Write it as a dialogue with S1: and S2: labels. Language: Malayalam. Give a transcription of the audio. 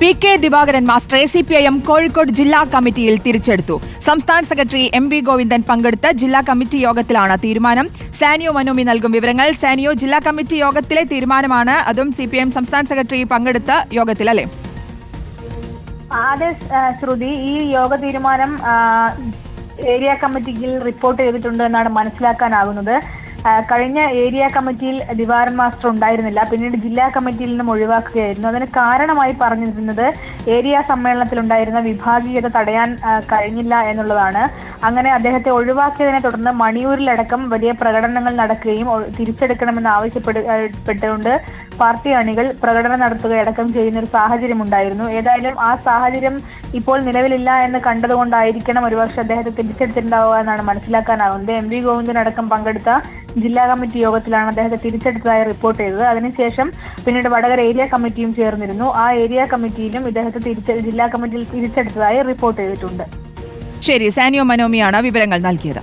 S1: P K Divakaran master A C P I M Kozhikode ജില്ലാ കമ്മിറ്റിയിൽ തിരിച്ചെടുത്തു. സംസ്ഥാന സെക്രട്ടറി എം വി ഗോവിന്ദൻ പങ്കെടുത്ത ജില്ലാ കമ്മിറ്റി യോഗത്തിലാണ് തീരുമാനം. സാനിയോ മനോമി നൽകും വിവരങ്ങൾ. സാനിയോ ജില്ലാ കമ്മിറ്റി യോഗത്തിലെ തീരുമാനമാണ്. അതും സി പി എം സംസ്ഥാന സെക്രട്ടറി പങ്കെടുത്ത യോഗത്തിൽ അല്ലേ
S2: അതെ ശ്രുതി ഈ യോഗ തീരുമാനം ഏരിയ കമ്മിറ്റിയിൽ റിപ്പോർട്ട് ചെയ്തിട്ടുണ്ട് എന്നാണ് മനസ്സിലാക്കാനാകുന്നത്. കഴിഞ്ഞ ഏരിയ കമ്മിറ്റിയിൽ ദിവാരൻ മാസ്റ്റർ ഉണ്ടായിരുന്നില്ല. പിന്നീട് ജില്ലാ കമ്മിറ്റിയിൽ നിന്നും ഒഴിവാക്കുകയായിരുന്നു. അതിന് കാരണമായി പറഞ്ഞിരുന്നത് ഏരിയ സമ്മേളനത്തിൽ ഉണ്ടായിരുന്ന വിഭാഗീയത തടയാൻ കഴിഞ്ഞില്ല എന്നുള്ളതാണ്. അങ്ങനെ അദ്ദേഹത്തെ ഒഴിവാക്കിയതിനെ തുടർന്ന് മണിയൂരിലടക്കം വലിയ പ്രകടനങ്ങൾ നടക്കുകയും തിരിച്ചെടുക്കണമെന്ന് ആവശ്യപ്പെട്ടുകൊണ്ട് പാർട്ടി അണികൾ പ്രകടനം നടത്തുകയടക്കം ചെയ്യുന്ന ഒരു സാഹചര്യം ഉണ്ടായിരുന്നു. ഏതായാലും ആ സാഹചര്യം ഇപ്പോൾ നിലവിലില്ല എന്ന് കണ്ടതുകൊണ്ടായിരിക്കണം ഒരുപക്ഷെ അദ്ദേഹത്തെ തിരിച്ചെടുത്തിട്ടുണ്ടാവുക എന്നാണ് മനസ്സിലാക്കാനാവുന്നത്. എം വി ഗോവിന്ദൻ അടക്കം പങ്കെടുത്ത ജില്ലാ കമ്മിറ്റി യോഗത്തിലാണ് അദ്ദേഹത്തെ തിരിച്ചെടുത്തതായി റിപ്പോർട്ട് ചെയ്തത്. അതിനുശേഷം പിന്നീട് വടകര ഏരിയ കമ്മിറ്റിയും ചേർന്നിരുന്നു. ആ ഏരിയ കമ്മിറ്റിയിലും ഇദ്ദേഹത്തെ ജില്ലാ കമ്മിറ്റിയിൽ തിരിച്ചെടുത്തതായി റിപ്പോർട്ട് ചെയ്തിട്ടുണ്ട്.
S1: ശരി സാനിയോ മനോമിയാണ് വിവരങ്ങൾ നൽകിയത്.